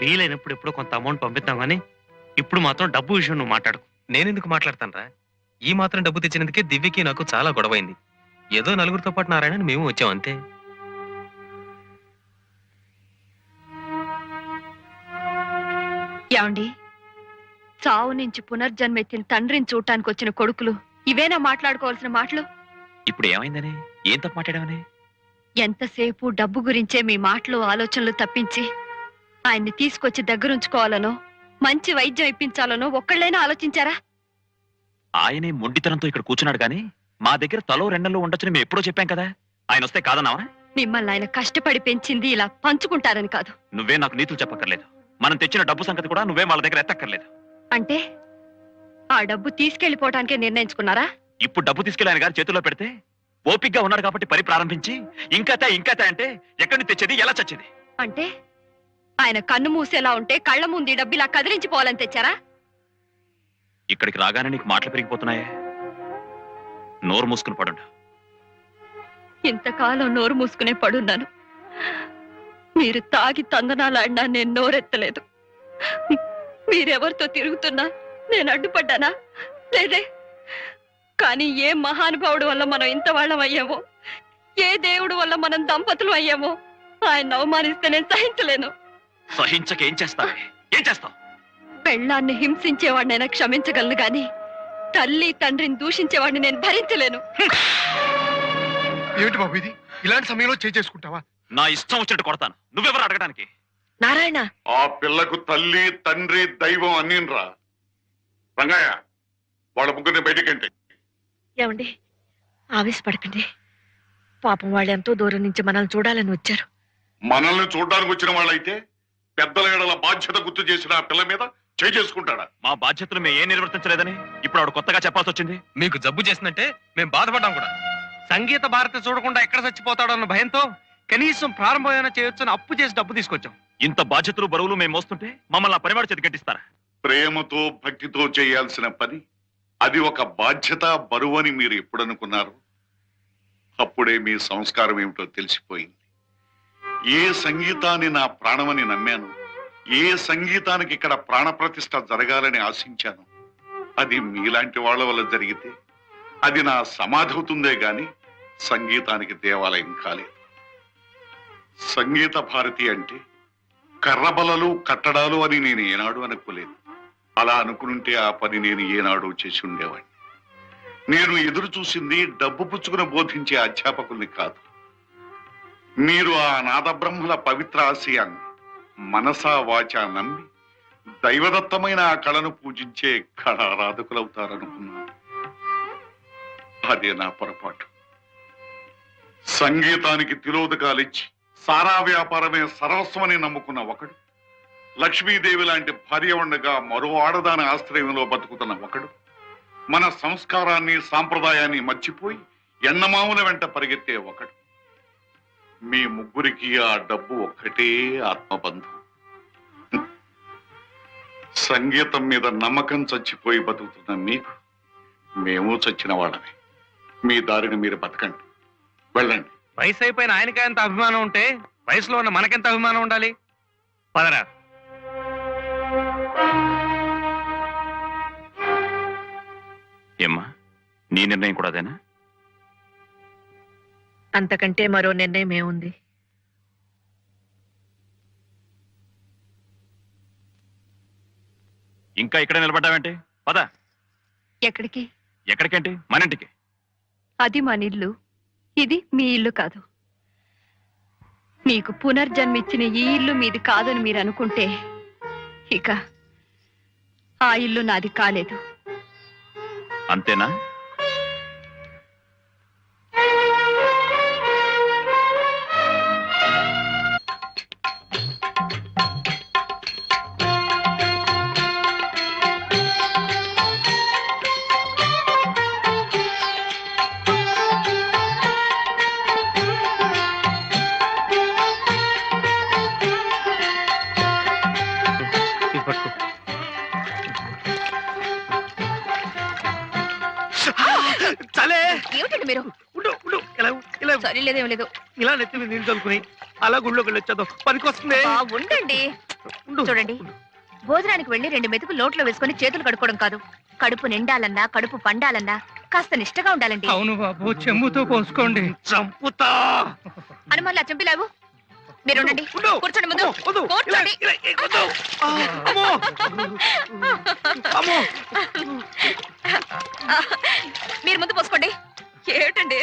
వీలైనప్పుడు ఎప్పుడో కొంత అమౌంట్ పంపిద్దాం కానీ ఇప్పుడు మాత్రం డబ్బు విషయం నువ్వు మాట్లాడుకో. నేనెందుకు మాట్లాడతానరా? ఈ మాత్రం డబ్బు తెచ్చినందుకే దివ్యకి నాకు చాలా గొడవైంది. ఏదో నలుగురితో పాటు నారాయణ మేము వచ్చాం అంతే. యాండి చావు నుంచి పునర్జన్మెత్తిన తండ్రిని చూడటానికి వచ్చిన కొడుకులు ఇవేనా మాట్లాడుకోవాల్సిన మాటలు? ఇప్పుడు ఏమైందని? ఏం తప్పు మాట్లాడావని? ఎంతసేపు డబ్బు గురించే మీ మాటలు ఆలోచనలు తప్పించి ఆయన్ని తీసుకొచ్చి దగ్గరుంచుకోవాలనో మంచి వైద్యం ఇప్పించాలనో ఒక్కళ్ళైనా ఆలోచించారా? ఆయనే మొండితనంతో ఇక్కడ కూర్చున్నాడు గాని మా దగ్గర తలో రెండల్లో ఉండొచ్చని మేము ఎప్పుడో చెప్పాం కదా. ఆయన వస్తే కాదన్నావా? మిమ్మల్ని ఆయన కష్టపడి పెంచింది ఇలా పంచుకుంటారని కాదు. నువ్వే నాకు నీతులు చెప్పక్కర్లేదు. మనం తెచ్చిన డబ్బు సంగతి కూడా నువ్వే వాళ్ళ దగ్గర ఎత్తక్కర్లేదు. అంటే ఆ డబ్బు తీసుకెళ్ళిపోవటానికే నిర్ణయించుకున్నారా? ఇప్పుడు డబ్బు తీసుకెళ్ళి ఆయన గారి చేతిలో పెడితే ఓపిగ్గా ఉన్నాడు కాబట్టి పని ప్రారంభించి ఇంకాతే ఇంకాతే అంటే ఎక్కడి నుంచి తెచ్చేది ఎలా చచ్చేది? అంటే ఆయన కన్ను మూసేలా ఉంటే కళ్ళ ముందు ఈ డబ్బు ఇలా కదిలించిపోవాలని తెచ్చారా? ఇక్కడికి రాగానే నీకు మాటలు పెరిగిపోతున్నాయే. నోరు మూసుకుని పడుండు. ఇంతకాలం నోరు మూసుకునే పడున్నాను. మీరు తాగి తందనాలాడినా నేను నోరెత్తలేదు. మీరెవరితో తిరుగుతున్నా నేను అడ్డుపడ్డానా? లేదే కానీ ఏ మహానుభావుడు వల్ల మనం ఇంత వాళ్ళం అయ్యామో? ఏ దేవుడు వల్ల మనం దంపతులు అయ్యామో? ఆయన అవమానిస్తే నేను సహించలేను. సహించక ఏం చేస్తావే? ఏం చేస్తావు? పెళ్ళాన్ని హింసించేవాడినైనా క్షమించగలను గాని తల్లి తండ్రిని దూషించేవాడిని నేను భరించలేను. ఏమిటి బాబు ఇది? ఇలాంటి సమయంలో చేసుకుంటావా? నా ఇష్టం వచ్చినట్టు కొడతాను. నువ్వెవరు అడగడానికి నారాయణ. ఆ పిల్లకు తల్లి తండ్రి దైవం అన్నిన్రా రంగయ్య వాళ్ళ ముగ్గురిని బయటికంటే. ఏమండి? ఆవేశపడకండి. పాపం వాళ్ళు ఎంతో దూరం నుంచి మనల్ని చూడాలని వచ్చారు. మనల్ని చూడడానికి వచ్చిన వాళ్ళైతే పెద్దల ఏడల బాధ్యత గుర్తు చేసిన ఆ పిల్ల మీద చేయి చేసుకుంటాడా? మా బాధ్యతలు మేము ఏం నిర్వర్తించలేదని ఇప్పుడు ఆవిడ కొత్తగా చెప్పాల్సి వచ్చింది మీకు జబ్బు చేసిందంటే మేము బాధపడ్డాం కూడా. సంగీత భారతి చూడకుండా ఎక్కడ చచ్చిపోతాడో అన్న భయంతో కనీసం ప్రారంభమైనా చేయొచ్చని అప్పు చేసి డబ్బు తీసుకొచ్చాం. ఇంత బాధ్యతలు బరువులు మేము మోస్తుంటే మమ్మల్ని ఆ పనివాడి చేతి కట్టిస్తారా ప్రేమతో భక్తితో చేయాల్సిన పని అది ఒక బాధ్యత బరువు అని మీరు ఎప్పుడు అనుకున్నారు? అప్పుడే మీ సంస్కారం ఏమిటో తెలిసిపోయింది. ఏ సంగీతాన్ని నా ప్రాణమని నమ్మాను? ఏ సంగీతానికి ఇక్కడ ప్రాణప్రతిష్ఠ జరగాలని ఆశించాను? అది మీలాంటి వాళ్ళ వల్ల జరిగితే అది నా సమాధి అవుతుందే గాని సంగీతానికి దేవాలయం కాలేదు. సంగీత భారతి అంటే కర్రబలలు కట్టడాలు అని నేను ఏనాడు అనుకోలేదు. అలా అనుకుంటే ఆ పని నేను ఏనాడు చేసి ఉండేవాడిని నేను ఎదురు చూసింది డబ్బు పుచ్చుకుని బోధించే అధ్యాపకుల్ని కాదు. మీరు ఆ నాదబ్రహ్మల పవిత్ర ఆశయాన్ని మనసా వాచ నమ్మి దైవదత్తమైన ఆ కళను పూజించే కళారాధకులవుతారనుకున్నాను. అదే నా పొరపాటు. సంగీతానికి తిలోదకాలిచ్చి సారా వ్యాపారమే సర్వస్వమని నమ్ముకున్న ఒకడు లక్ష్మీదేవి లాంటి భార్య ఉండగా మరో ఆడదాని ఆశ్రయంలో బతుకుతున్న ఒకడు మన సంస్కారాన్ని సాంప్రదాయాన్ని మర్చిపోయి ఎన్నమాముల వెంట పరిగెత్తే ఒకడు. మీ ముగ్గురికి ఆ డబ్బు ఒక్కటే ఆత్మబంధం. సంగీతం మీద నమ్మకం చచ్చిపోయి బతుకుతున్న మీకు మేము చచ్చిన వాళ్ళమే. మీ దారిని మీరు బతకండి. వెళ్ళండి. వయసు అయిపోయిన ఆయనకే ఎంత అభిమానం ఉంటే వయసులో ఉన్న మనకెంత అభిమానం ఉండాలి? పదరా. ఏమ్మా నీ నిర్ణయం కూడా అదేనా? అంతకంటే మరో నిర్ణయం ఏముంది? ఇంకా ఇక్కడ నిలబడ్డావేంటి? పద. ఎక్కడికి? ఎక్కడికేంటి? మన ఇంటికి అది మన ఇల్లు. ఇది మీ ఇల్లు కాదు. మీకు పునర్జన్మిచ్చిన ఈ ఇల్లు మీది కాదని మీరు అనుకుంటే ఇక ఆ ఇల్లు నాది కాలేదు. అంతేనా? నీళ్ళు చల్లుకుని అలా గుళ్ళోకి వెళ్ళి వచ్చేద్దాం పనికి వస్తుంది ఉండండి ఉండు. చూడండి భోజనానికి వెళ్ళి రెండు మెతుకు లోట్లో వేసుకొని చేతులు కడుక్కోవడం కాదు కడుపు నిండాలన్నా కడుపు పండాలన్నా కాస్త నిష్టగా ఉండాలండి అవును బాబు చెంబుతో పోసుకోండి చంపుతా అనుమల్లా చంపిలావు మీరు ఉండండి ఉండు. కూర్చోండి ముందు అమ్మో, వద్దు. కూర్చోండి. ఇలా, ఇలా, ఇలా, వద్దు. ఆ, అమ్మో. అమ్మో. మీరు ముందు పోసుకోండి ఏమిటండి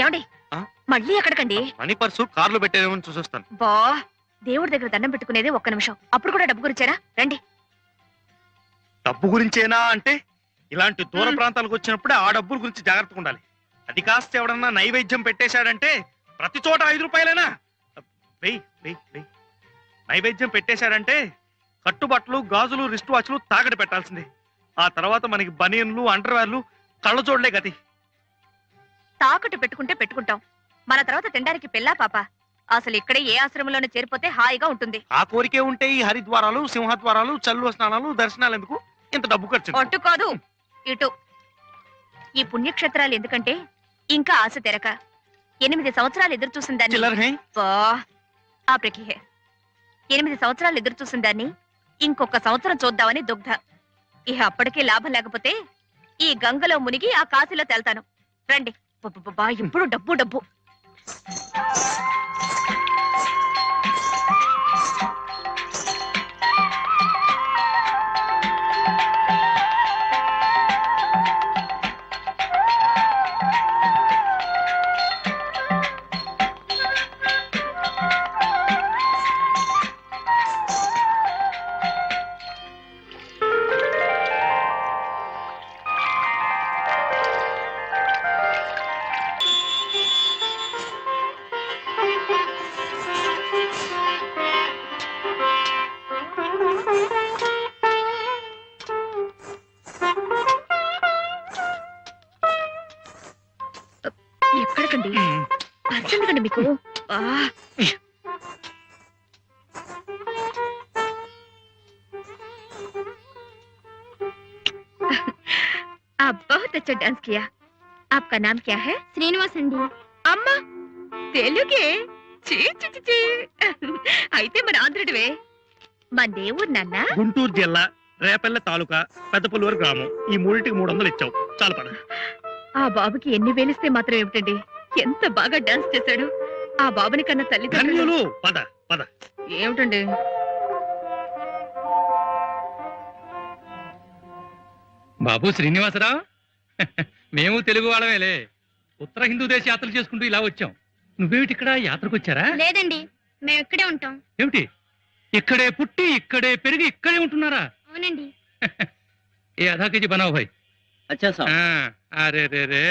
ఏమండి? ఆ? మళ్ళీ ఎక్కడికండి? మనీ పర్సు కార్లో పెట్టేదేమో చూసొస్తాను. బా దేవుడి దగ్గర దండం పెట్టుకునేది ఒక్క నిమిషం. అప్పుడు కూడా డబ్బు గురించారా రండి. డబ్బు గురించేనా అంటే ఇలాంటి దూర ప్రాంతాలకు వచ్చినప్పుడే ఆ డబ్బుల గురించి జాగ్రత్తగా ఉండాలి. అది కాస్త ఎవడన్నా నైవేద్యం పెట్టేశాడంటే ప్రతి చోట ఐదు రూపాయలేనా? వెయ్యి వెయ్యి వెయ్యి నైవేద్యం పెట్టేశాడంటే కట్టుబట్టలు గాజులు రిస్ట్ వాచ్లు తాకటి పెట్టాల్సిందే. ఆ తర్వాత మనకి బనియన్లు అండర్వేర్లు కళ్ళజోడలే గతి. తాకట్టు పెట్టుకుంటే పెట్టుకుంటాం. మన తర్వాత తినడానికి పెళ్ళా పాప. అసలు ఇక్కడే ఏ ఆశ్రమంలోనే చేరిపోతే హాయిగా ఉంటుంది. ఆ కోరికే ఉంటే ఈ హరిద్వారాలు సింహద్వారాలు చల్లు స్నానాలు దర్శనాలు ఎందుకు? ఇంత డబ్బు ఖర్చు అటు కాదు. ఇటు. ఈ పుణ్యక్షేత్రాలు ఎందుకంటే ఇంకా ఆశ తెరక. ఎనిమిది సంవత్సరాలు ఎదురు చూసిన దాన్ని చిల్లర హే. బా, ఆ ప్రకిహే ఎనిమిది సంవత్సరాలు ఎదురు చూసిన దాన్ని ఇంకొక సంవత్సరం చూద్దామని దుగ్ధ. ఇహ అప్పటికే లాభం లేకపోతే ఈ గంగలో మునిగి ఆ కాశీలో తేల్తాను. రండి. అబ్బబ్బబ్బా, ఎప్పుడు డబ్బు డబ్బు అర్థం మీకు ఆ, आप बहुत अच्छा डांस किया आपका नाम क्या है శ్రీనివాస్ అండి అమ్మా తెలుగే చీ చీ చీ, చీ. అయితే మన ఆంధ్రుడివే మన దేవుడు నాన్న గుంటూరు జిల్లా రేపల్లె తాలూకా పెద్దపల్లూరు గ్రామం ఈ మూడింటికి మూడు వందలు ఇచ్చావు చాలు పద ఆ బాబుకి ఎన్ని వేలిస్తే మాత్రం ఏమిటండి ఎంత బాగా డాన్స్ చేశాడు? ఆ బాబుని కన్నా తల్లిదండ్రులు ధన్యులు పద పద. ఏమిటండి? బాబు శ్రీనివాసరావు మేము తెలుగు వాళ్ళమేలే. ఉత్తర హిందూ దేశ యాత్రలు చేసుకుంటూ ఇలా వచ్చాం. నువ్వేమిటి ఇక్కడ యాత్రకు వచ్చారా లేదండి మేము ఇక్కడే ఉంటాం. ఏమిటి? ఇక్కడే పుట్టి ఇక్కడే పెరిగి ఇక్కడే ఉంటున్నారా? అవునండి. ఏ అధా కేజీ బనావు భాయ్? ఆ, అరే రే రే.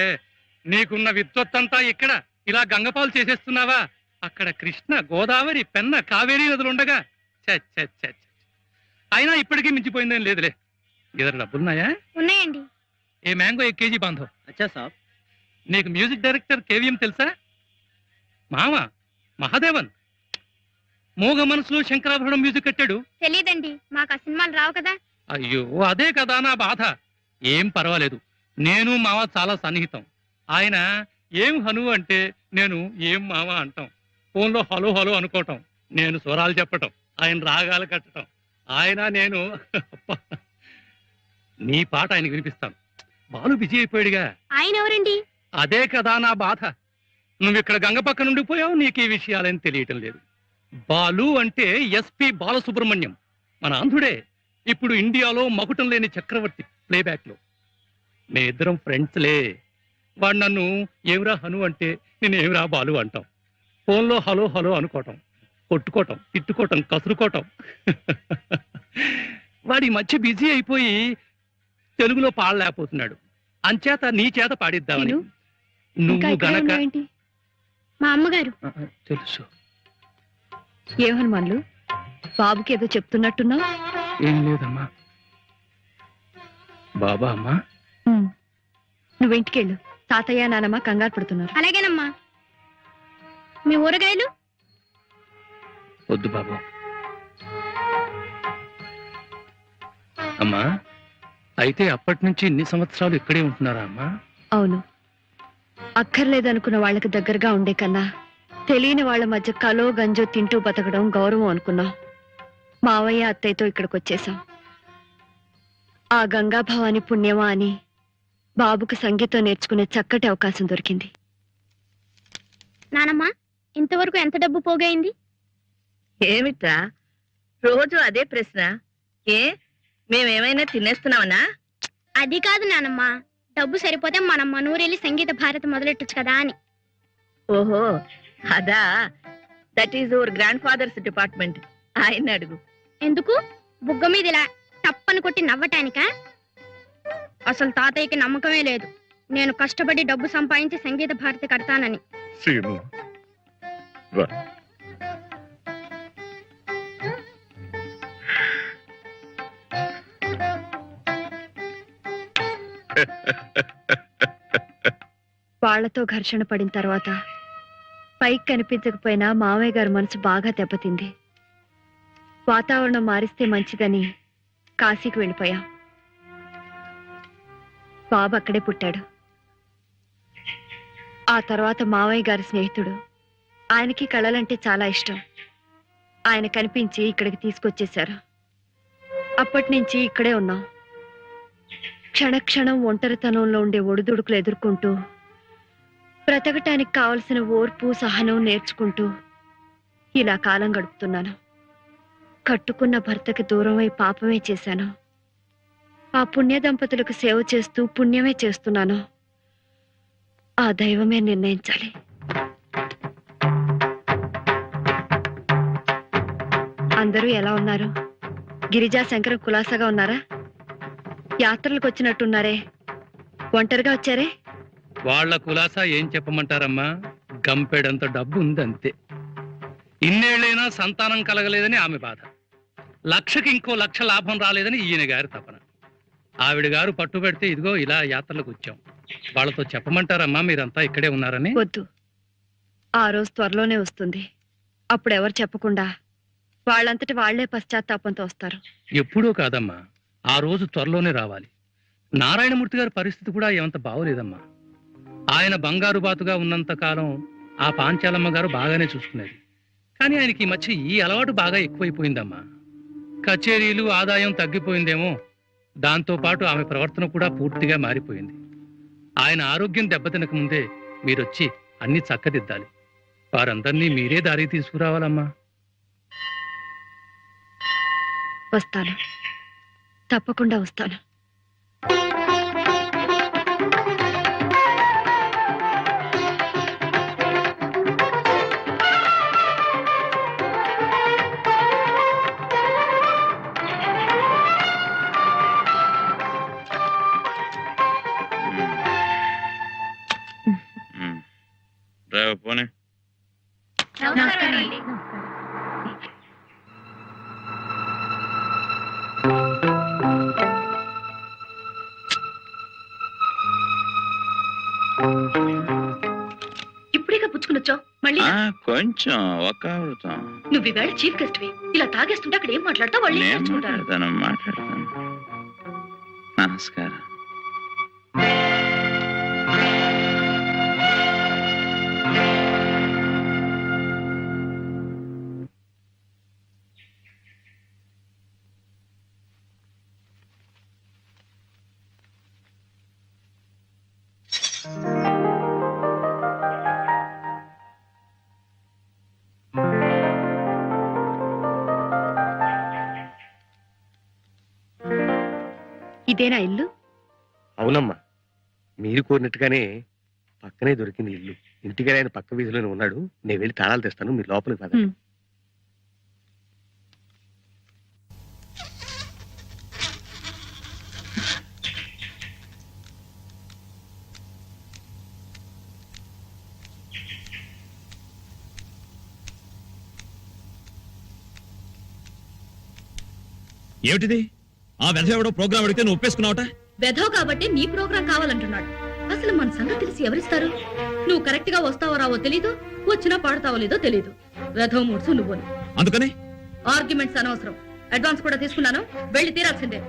నీకున్న విద్వత్తంతా ఇక్కడ ఇలా గంగపాలు చేసేస్తున్నావా? అక్కడ కృష్ణ గోదావరి పెన్న కావేరీ నదులు ఉండగా ఛ, ఛ, ఛ, ఛ. అయినా ఇప్పటికీ మించిపోయిందేం లేదులే. ఇద్దరు డబ్బులున్నాయా? ఉన్నాయండి. ఏ మ్యాంగో ఏ కేజీ బాంధవ్? నీకు మ్యూజిక్ డైరెక్టర్ కేవీఎం తెలుసా? మామ మహాదేవన్. మోగ మనసులో శంకరాభరణం మ్యూజిక్ కట్టాడు. తెలియదండి మాకు ఆ సినిమాలు రావు కదా. అయ్యో అదే కదా నా బాధ. ఏం పర్వాలేదు. నేను మావ చాలా సన్నిహితం. ఆయన ఏం హను అంటే నేను ఏం మావ అంటాం. ఫోన్లో హలో హలో అనుకోవటం. నేను స్వరాలు చెప్పటం. ఆయన రాగాలు కట్టటం. ఆయన నేను నీ పాట ఆయనకి వినిపిస్తాను. బాలు బిజీ అయిపోయాడుగా. ఆయన ఎవరండి? అదే కదా నా బాధ. నువ్వు ఇక్కడ గంగ నుండి పోయావు నీకు ఈ విషయాలేం తెలియటం లేదు. బాలు అంటే ఎస్పి బాలసుబ్రహ్మణ్యం. మన ఆంధ్రుడే. ఇప్పుడు ఇండియాలో మకుటం లేని చక్రవర్తి. ప్లేబ్యాక్లో. మే ఇద్దరం ఫ్రెండ్స్లే వాడు నన్ను ఏమిరా హను అంటే నేను ఏమిరా బాలు అంటాం. ఫోన్లో హలో హలో అనుకోవటం కొట్టుకోవటం తిట్టుకోవటం కసురుకోవటం. వాడి మధ్య బిజీ అయిపోయి తెలుగులో పాడలేకపోతున్నాడు. అంచేత నీ చేత పాడిద్దామని. నేను? ఇంకా నువ్వు ఇక్కడే గనక ఉన్నావేంటి? మా అమ్మగారు. తెలుసు. ఏ హనుమాన్లు? బాబుకి ఏదో చెప్తున్నట్టున్నా ఏం లేదమ్మా. బాబా అమ్మా. నువ్వు ఇంటికెళ్ళు. తాతయ్య నానమ్మ కంగారు పడుతున్నారు. అలాగేనమ్మా. మీ ఊరగాయలు? వద్దు బాబు. అమ్మా అయితే అప్పటి నుంచి ఇన్ని సంవత్సరాలు ఇక్కడే ఉంటున్నారా అమ్మా? అవును. అక్కర్లేదనుకున్న వాళ్ళకి దగ్గరగా ఉండే కన్నా తెలియని వాళ్ళ మధ్య కలో గంజో తింటూ బతకడం గౌరవం అనుకున్నాం. మావయ్య అత్తయ్యతో ఇక్కడికి వచ్చేసాం ఆ గంగా భవాని పుణ్యమా అని బాబుకు సంగీతం నేర్చుకునే చక్కటి అవకాశం దొరికింది. నానమ్మ ఇంతవరకు ఎంత డబ్బు పోగైంది? ఏమిట్రా? రోజు అదే ప్రశ్న. ఏ? మేమేమైనా తినేస్తున్నామనా? అది కాదు నానమ్మ. డబ్బు సరిపోతే మనం మనూరెళ్ళి సంగీత భారతి మొదలెట్టొచ్చు కదా అని. ఓహో అదా. That is your grandfather's department ఆయన అడుగు. ఎందుకు? బుగ్గ మీద ఇలా తప్పని కొట్టి నవ్వటానికా? అసలు తాతయ్యకి నమ్మకమే లేదు. నేను కష్టపడి డబ్బు సంపాదించి సంగీత భారతి కడతానని. సీను వాళ్ళతో ఘర్షణ పడిన తర్వాత పైకి కనిపించకపోయినా మామయ్య గారి మనసు బాగా దెబ్బతింది. వాతావరణం మారిస్తే మంచిదని కాశీకి వెళ్ళిపోయాం. బాబు అక్కడే పుట్టాడు. ఆ తర్వాత మావయ్య గారి స్నేహితుడు. ఆయనకి కళలంటే చాలా ఇష్టం. ఆయన కనిపించి ఇక్కడికి తీసుకొచ్చేశారు. అప్పటి నుంచి ఇక్కడే ఉన్నాం. క్షణక్షణం ఒంటరితనంలో ఉండే ఒడిదుడుకులు ఎదుర్కొంటూ బ్రతకటానికి కావలసిన ఓర్పు సహనం నేర్చుకుంటూ ఇలా కాలం గడుపుతున్నాను. కట్టుకున్న భర్తకి దూరమై పాపమే చేశాను. ఆ పుణ్య దంపతులకు సేవ చేస్తూ పుణ్యమే చేస్తున్నాను. ఆ దైవమే నిర్ణయించాలి. అందరూ ఎలా ఉన్నారు? గిరిజా శంకరం కులాసాగా ఉన్నారా? యాత్రలకు వచ్చినట్టున్నారే. ఒంటరిగా వచ్చారే? వాళ్ళ కులాసా ఏం చెప్పమంటారమ్మా? గంపెడంత డబ్బు ఉందంతే ఇన్నేళ్ళైనా సంతానం కలగలేదని ఆమె బాధ. లక్షకి ఇంకో లక్ష లాభం రాలేదని ఈయన గారి తపన. ఆవిడ గారు పట్టు పెడితే ఇదిగో ఇలా యాత్రలకు వచ్చాం. వాళ్ళతో చెప్పమంటారమ్మా మీరంతా ఇక్కడే ఉన్నారని. వద్దు. ఆ రోజు త్వరలోనే వస్తుంది. అప్పుడు ఎవరు చెప్పకుండా వాళ్ళంతటి వాళ్ళే పశ్చాత్తాపంతో వస్తారు. ఎప్పుడూ కాదమ్మా ఆ రోజు త్వరలోనే రావాలి. నారాయణమూర్తి గారి పరిస్థితి కూడా ఏమంత బాగోలేదమ్మా. ఆయన బంగారు బాతుగా ఉన్నంత కాలం ఆ పాంచాలమ్మ గారు బాగానే చూసుకునేది. కానీ ఆయనకి ఈ మధ్య ఈ అలవాటు బాగా ఎక్కువైపోయిందమ్మా. కచేరీలు ఆదాయం తగ్గిపోయిందేమో. దాంతో పాటు ఆమె ప్రవర్తన కూడా పూర్తిగా మారిపోయింది. ఆయన ఆరోగ్యం దెబ్బతినక ముందే మీరొచ్చి అన్ని చక్కదిద్దాలి. వారందరినీ మీరే దారి తీసుకురావాలమ్మా. వస్తాను. తప్పకుండా వస్తాను. ఇప్పుడేగా పుచ్చుకునొచ్చావు మళ్ళీ? ఆ, కొంచెం ఒక ఆవృతం నువ్వు ఈవేళ చీఫ్ గెస్ట్ ఇలా తాగేస్తుంటే అక్కడ ఏం మాట్లాడతావు? వాళ్ళు ఏం నేను నేర్చుకుంటారు మాట్లాడతాను మాట్లాడతాను. నమస్కారం. ఇదేనా ఇల్లు? అవునమ్మా. మీరు కోరినట్టుగానే పక్కనే దొరికింది ఇల్లు. ఇంటికి ఆయన పక్క వీధిలోనే ఉన్నాడు. నేను వెళ్ళి తాళాలు తెస్తాను. మీరు లోపలికి పద. ఏమిటిది? ఆ వెధ ఎవడో ప్రోగ్రామ్ అడిగితే నువ్వు ఒప్పేసుకున్నావట? వెధో కాబట్టి నీ ప్రోగ్రాం కావాలంటున్నాడు. అసలు మన సంగతి తెలిసి ఎవరిస్తారు? నువ్వు కరెక్ట్గా వస్తావో రావో తెలీదు వచ్చినా పాడతావో లేదో తెలీదు. వెధో మూడ్సు నువ్వు అందుకని? ఆర్గ్యుమెంట్స్ అనవసరం. అడ్వాన్స్ కూడా తీసుకున్నాను. వెళ్ళి తీరాల్సిందే.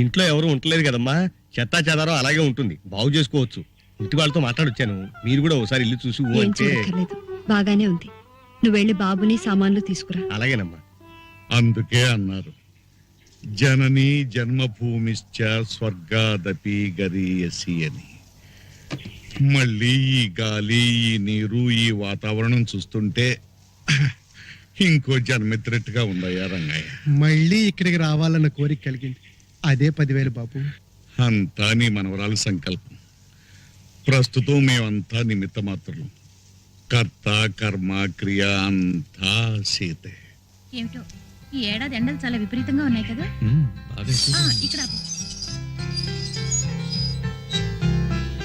ఇంట్లో ఎవరు ఉండలేదు కదమ్మా. చెత్తా చెదారం అలాగే ఉంటుంది. బాగు చేసుకోవచ్చు. ఇంటి వాళ్ళతో మాట్లాడొచ్చాను. మీరు కూడా ఒకసారి ఇల్లు చూసి ఊ ఏం అంటే చూడక్కర్లేదు బాగానే ఉంది. నువ్వు వెళ్ళి బాబుని సామాన్లు తీసుకురా. అలాగేనమ్మా. అందుకే అన్నారు. జనని జన్మభూమిశ్చ స్వర్గాదపి గరీయసి అని. మళ్ళీ ఈ గాలి ఈ నీరు ఈ వాతావరణం చూస్తుంటే ఇంకో జన్మెత్తినట్టుగా ఉందయ్యా రంగయ్య. మళ్ళీ ఇక్కడికి రావాలన్న కోరిక కలిగింది. అదే పదివేలు బాబు అంతా నీ మనవరాలు సంకల్పం. ప్రస్తుతం మేమంతా నిమిత్త మాత్రం కర్త కర్మ క్రియ అంతా సీతే. ఏమిటో? ఈ ఏడాది ఎండలు చాలా విపరీతంగా ఉన్నాయి కదా? ఆ, ఇక్కడ ఆపు.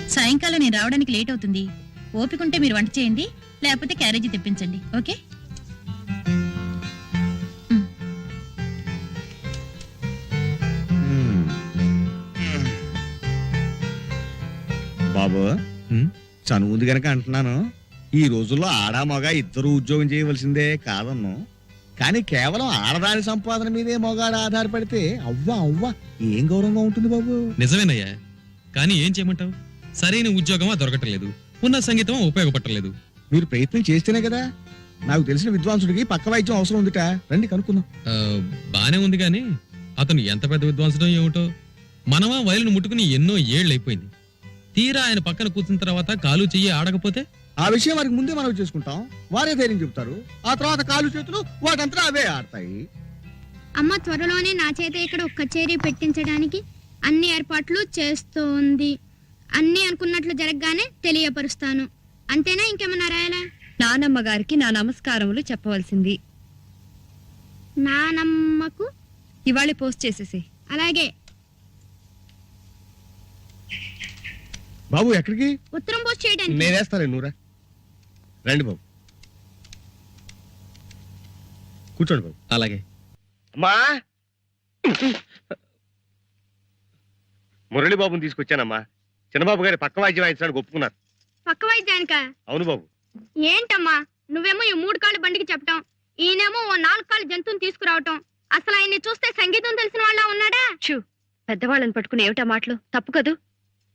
సాయంకాలం నేను రావడానికి లేట్ అవుతుంది. ఓపిక ఉంటే మీరు వంట చేయండి లేకపోతే క్యారేజీ తెప్పించండి. ఓకే? బాబు? చనువుంది గనక అంటున్నాను. ఈ రోజుల్లో ఆడా మగ ఇద్దరు ఉద్యోగం చేయవలసిందే కాదన్ను. కానీ కేవలం ఆడదాని సంపాదన మీదే మగాడు ఆధారపడితే అవ్వా అవ్వా ఏం గౌరవంగా ఉంటుంది బాబు? నిజమేనయ్యా. కానీ ఏం చేయమంటావు? సరైన ఉద్యోగమా దొరకట్లేదు. ఉన్న సంగీతం ఉపయోగపడలేదు మీరు ప్రయత్నం చేస్తేనే కదా. నాకు తెలిసిన విద్వాంసుడికి పక్క వైద్యం అవసరం ఉందిట. రండి కనుక్కుందాం. బానే ఉంది కానీ అతను ఎంత పెద్ద విద్వాంసుడో ఏమిటో? మనమా వయలును ముట్టుకుని ఎన్నో ఏళ్ళు అయిపోయింది తీరా ఆయన పక్కన కూర్చున్న తర్వాత కాలు చెయ్యి ఆడకపోతే? ఆ విషయం వారికి ముందే మనం చేసుకుంటాం. వారే ధైర్యం చెప్తారు ఆ తర్వాత కాలు చేతులు వాటంతా అవే ఆడతాయి. అమ్మ త్వరలోనే నా చేత ఇక్కడ ఒక కచేరీ పెట్టించడానికి అన్ని ఏర్పాట్లు చేస్తోంది. అన్ని అనుకున్నట్లు జరగగానే తెలియపరుస్తాను. అంతేనా ఇంకేమన్నా రాయాలా? నానమ్మ గారికి నా నమస్కారములు చెప్పవలసింది. నానమ్మకు? ఇవాళ పోస్ట్ చేసేసి అలాగే. బాబు ఎక్కడికి? ఉత్తరం పోస్ట్ చేయడానికి. నేనేస్తాను నూరా రండి బాబు. కూర్చోండి బాబు. అలాగే. అమ్మా! మురళి బాబుని తీసుకొచ్చానమ్మా. చిన్నబాబు గారి పక్క వాయిద్యం వాయించడానికి ఒప్పుకున్నారు. పక్క వైద్యానిక అవును బాబు. ఏంటమ్మా? నువ్వేమో ఈ మూడు కాళ్ళ బండికి చెప్పటం ఈయనేమో ఓ నాలుగు కాళ్ళ జంతువుని తీసుకురావటం. అసలు ఆయన్ని చూస్తే సంగీతం తెలిసిన వాళ్ళ ఉన్నాడా? షూ పెద్దవాళ్ళని పట్టుకుని ఏమిటా మాటలు? తప్పు కదూ?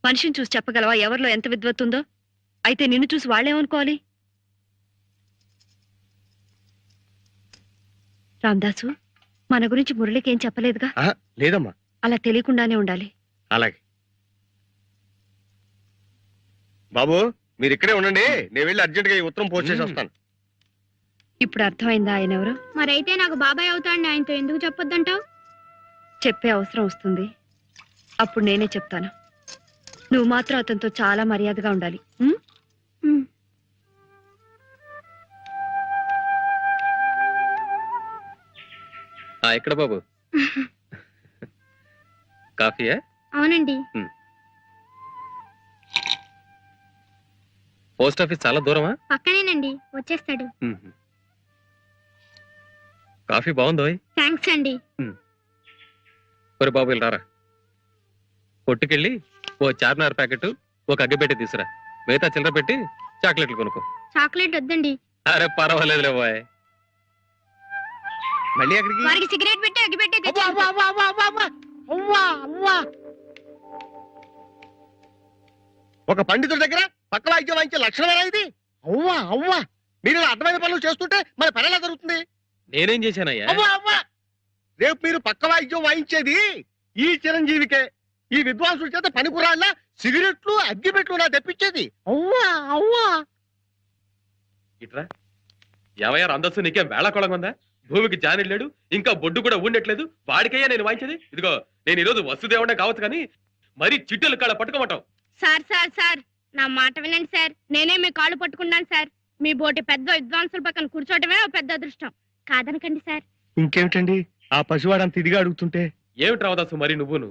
మనిషిని చూసి చెప్పగలవా? ఎవరిలో ఎంత విద్వత్తుందో అయితే నిన్ను చూసి వాళ్ళేమనుకోవాలి? రామదాసు మన గురించి మురళికి ఏం చెప్పలేదుగా? లేదమ్మా. అలా తెలియకుండానే ఉండాలి. అలాగే. బాబు మీరు ఇక్కడే ఉండండి. నేను వెళ్ళి అర్జెంట్గా ఈ ఉత్తరం పోస్ట్ చేసి వస్తాను. ఇప్పుడు అర్థమైందా ఆయన ఎవరు? మరైతే నాకు బాబాయ్ అవుతాండి ఆయనతో ఎందుకు చెప్పొద్దంటావు? చెప్పే అవసరం వస్తుంది. అప్పుడు నేనే చెప్తాను. నువ్వు మాత్రం అతనితో చాలా మర్యాదగా ఉండాలి. ఎక్కడ బాబు? కాఫీయా? అవునండి. పోస్ట్ ఆఫీస్ చాలా దూరమా? పక్కనేనండి వచ్చేస్తాడు. కాఫీ బాగుందోయ్. థ్యాంక్స్ అండి. ఒరే బాబు రారా? కొట్టుకెళ్ళి ఓ చార్మినార్ ప్యాకెట్ ఒక అగ్గిపెట్టి తీసురా. మిగతా చిల్లర పెట్టి చాక్లెట్లు కొనుక్కో. చాక్లెట్ వద్దండి. అరే పర్వాలేదులే బాయ్. మళ్ళీ ఎక్కడికి? వారికి సిగరెట్ పెట్టి అగ్గి పెట్టి అవ్వా, అవ్వా, అవ్వా, అవ్వా, అవ్వా, అవ్వా. అవ్వా, అవ్వా. ఒక పండితుడి దగ్గర పక్క వాయిద్యం వాయించే లక్షణమేనా ఇది? అవ్వా అవ్వా. మీరు ఇలా అర్థమైన పనులు చేస్తుంటే మన పని ఎలా జరుగుతుంది? నేనేం చేశానయ్యా? అవ్వా అవ్వా. రేపు మీరు పక్క వాయిద్యం వాయించేది ఈ చిరంజీవికే. ఈ విద్వాంసుడి చేత పనికురాళ్ళ సిగరెట్లు అగ్గిపెట్లు నా తెప్పించేది. అవ్వా అవ్వా. ఇట్రా ఏవయ్యా అందస్సు నీకేం వేళ కొలంగుందా భూమికి జానిలేడు ఇంకా బొడ్డు కూడా ఉండట్లేదు వాడికయ్యా నేను వాయించేది? ఇదిగో నేను ఈరోజు వసుదేవుడే కావచ్చు కానీ మరి చిట్టెలు కాళ్ళ పట్టుకోమంటావు. సార్ సార్ సార్ నా మాట వినండి సార్. నేనే మీ కాళ్ళు పట్టుకున్నాను సార్. మీ బోటి పెద్ద విద్వాంసుల పక్కన కూర్చోవటమే ఓ పెద్ద అదృష్టం. కాదనకండి సార్. ఇంకేమిటండి? ఆ పసివాడంత ఇదిగా అడుగుతుంటే? ఏమిటి రావదాసు మరి నువ్వును?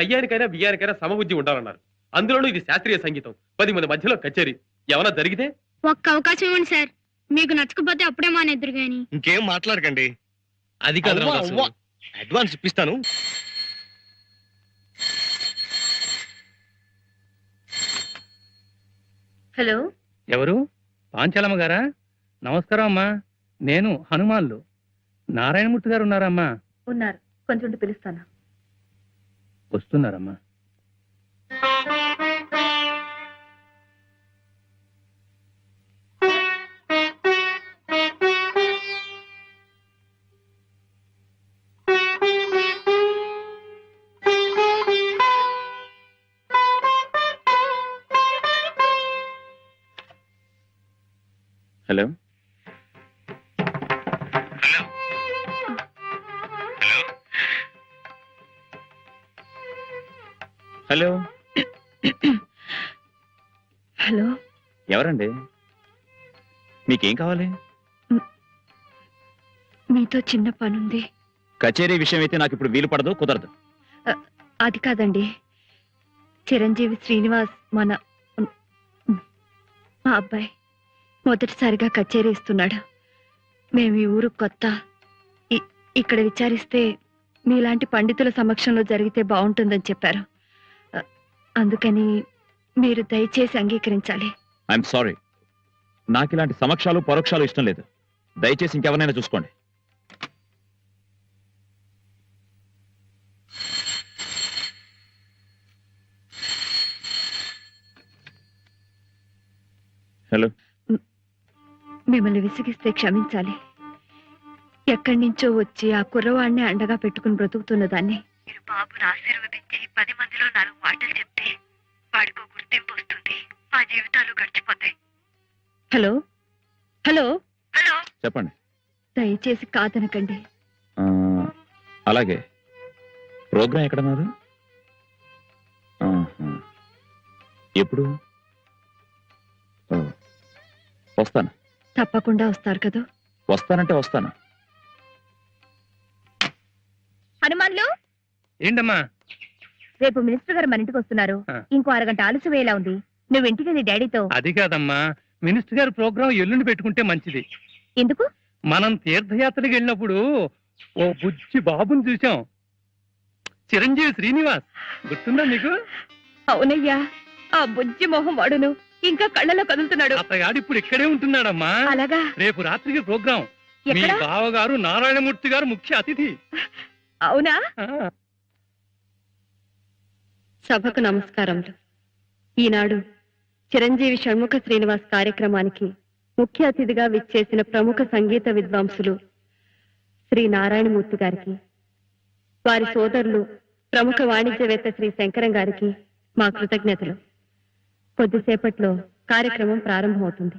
కయ్యానికైనా బియ్యానికైనా సమబుద్ధి ఉండాలన్నారు. అందులోనూ ఇది శాస్త్రీయ సంగీతం. పది మంది మధ్యలో కచేరీ. ఏమైనా జరిగితే? ఒక్క అవకాశం ఇవ్వండి సార్. మీకు నచ్చకపోతే అప్పుడే మానేద్దరు గాని. ఇంకేం మాట్లాడకండి. అది కాదు. అడ్వాన్స్ ఇప్పిస్తాను. హలో. ఎవరు? పాంచాలమ్మ గారా? నమస్కారం అమ్మా. నేను హనుమాన్లు. నారాయణమూర్తి గారు ఉన్నారమ్మా ఉన్నారు. కొంచెం పిలుస్తాను? వస్తున్నారమ్మా. హలో? హలో. హలో. ఎవరండి? మీకేం కావాలి? మీతో చిన్న పనుంది. కచేరీ విషయం అయితే నాకు ఇప్పుడు వీలు పడదు కుదరదు. అది కాదండి. చిరంజీవి శ్రీనివాస్ మన మా అబ్బాయి మొదటిసారిగా కచేరీ ఇస్తున్నాడు. మేము ఈ ఊరు కొత్త. ఇక్కడ విచారిస్తే మీలాంటి పండితుల సమక్షంలో జరిగితే బాగుంటుందని చెప్పారు. అందుకని మీరు దయచేసి అంగీకరించాలి. ఐఎమ్ సారీ నాకు ఇలాంటి సమక్షాలు పరోక్షాలు ఇష్టం లేదు. దయచేసి ఇంకెవరినైనా చూసుకోండి. హలో మిమ్మల్ని విసిగిస్తే క్షమించాలి. ఎక్కడి నుంచో వచ్చి ఆ కుర్రవాడిని అండగా పెట్టుకుని బ్రతుకుతున్న దాన్ని. మీరు బాబును ఆశీర్వదించి పది మందిలో నాలుగు మాటలు చెప్తే వాడికో గుర్తింపు వస్తుంది. ఆ జీవితాలు గడిచిపోతాయి. హలో? హలో? హలో? చెప్పండి. దయచేసి కాదనకండి. ఆ, అలాగే. ప్రోగ్రాం ఎక్కడ నాది ఆహా. ఎప్పుడు? ఓ, వస్తాను. తప్పకుండా వస్తారు కదా? వస్తానంటే వస్తాను. హనుమాన్లు? ఏంటమ్మా? రేపు మినిస్టర్ గారు మన ఇంటికి వస్తున్నారు. ఇంకో అరగంట ఆలస్యం వేలా ఉంది. నువ్వు ఇంటికి నీ డాడీతో. అది కాదమ్మా. మినిస్టర్ గారి ప్రోగ్రాం ఎల్లుండి పెట్టుకుంటే మంచిది. ఎందుకు? మనం తీర్థయాత్రకి వెళ్ళినప్పుడు ఓ బుజ్జి బాబుని చూసాం చిరంజీవి శ్రీనివాస్. గుర్తుందా నీకు? అవునయ్యా. ఆ బుజ్జి మొహం వాడును. ఇంకా కళ్ళలో కదులుతున్నాడు. అతగాడు ఇప్పుడు ఇక్కడే ఉంటున్నాడమ్మా. అలాగా? రేపు రాత్రికి ప్రోగ్రాం. మీ బావగారు నారాయణమూర్తి గారు ముఖ్య అతిథి. అవునా? సభకు నమస్కారములు ఈనాడు చిరంజీవి షణ్ముఖ శ్రీనివాస్ కార్యక్రమానికి ముఖ్య అతిథిగా విచ్చేసిన ప్రముఖ సంగీత విద్వాంసులు శ్రీ నారాయణమూర్తి గారికి వారి సోదరులు ప్రముఖ వాణిజ్యవేత్త శ్రీ శంకరం గారికి మా కృతజ్ఞతలు. కొద్దిసేపట్లో కార్యక్రమం ప్రారంభమవుతుంది.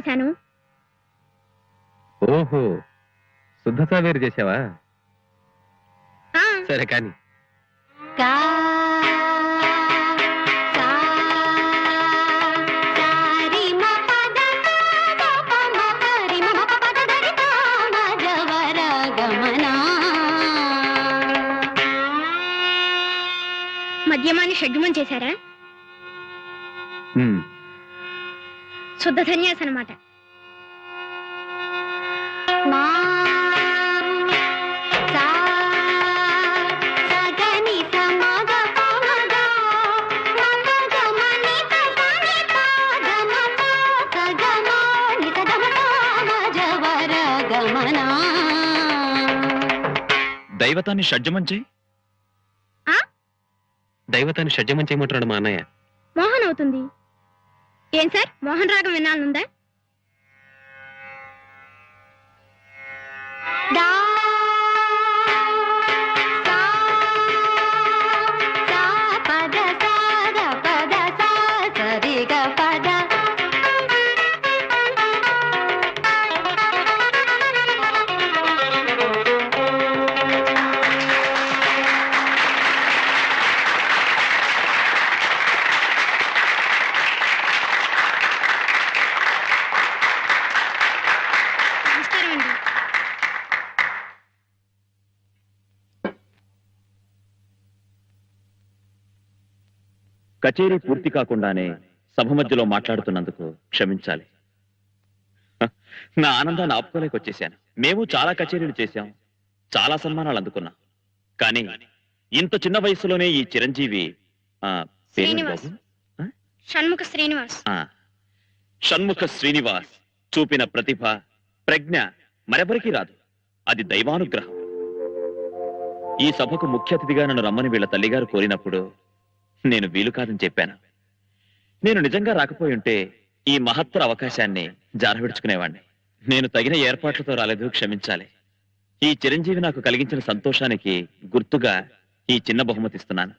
చేశాను. ఓహో శుద్ధ సావేరు చేసావా ఆ, సరే కానీ. కా మద్యమాన్ని షడ్జమం చేశారా? ఉమ్. శుద్ధ సన్యాసి అనమాట దైవతాన్ని షడ్జమం చేయి. దైవతాన్ని షడ్జమం చేయమంటున్నాడు మా అన్నయ్య. మోహన్ అవుతుంది. ఏం సార్? మోహన్ రాగం వినాలనుందా? కచేరీ పూర్తి కాకుండానే సభ మధ్యలో మాట్లాడుతున్నందుకు క్షమించాలి. నా ఆనందాన్ని ఆపుకోలేకొచ్చేశాను. మేము చాలా కచేరీలు చేశాం. చాలా సన్మానాలు అందుకున్నాం. కానీ ఇంత చిన్న వయసులోనే ఈ చిరంజీవి ఆ, పేరేంటి శ్రీనివాస్. బాబు? షణ్ముఖ శ్రీనివాస్. ఆ, షణ్ముఖ శ్రీనివాస్ చూపిన ప్రతిభ ప్రజ్ఞ మరెవరికీ రాదు. అది దైవానుగ్రహం. ఈ సభకు ముఖ్య అతిథిగా నన్ను రమ్మని వీళ్ళ తల్లిగారు కోరినప్పుడు నేను వీలు కాదని చెప్పాను. నేను నిజంగా రాకపోయి ఉంటే ఈ మహత్తర అవకాశాన్ని జారవిడుచుకునేవాణ్ణి. నేను తగిన ఏర్పాట్లతో రాలేదు క్షమించాలి. ఈ చిరంజీవి నాకు కలిగించిన సంతోషానికి గుర్తుగా ఈ చిన్న బహుమతి ఇస్తున్నాను.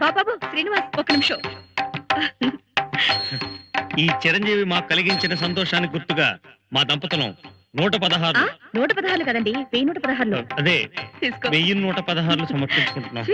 బాబాబు శ్రీనివాస్ ఒక నిమిషం. ఈ చిరంజీవి మాకు కలిగించిన సంతోషానికి గుర్తుగా మా దంపతులం నూట పదహారు. నూట పదహారు కదండి. వెయ్యి నూట పదహారులో. అదే వెయ్యి నూట పదహారులు సమర్పించుకుంటున్నాం.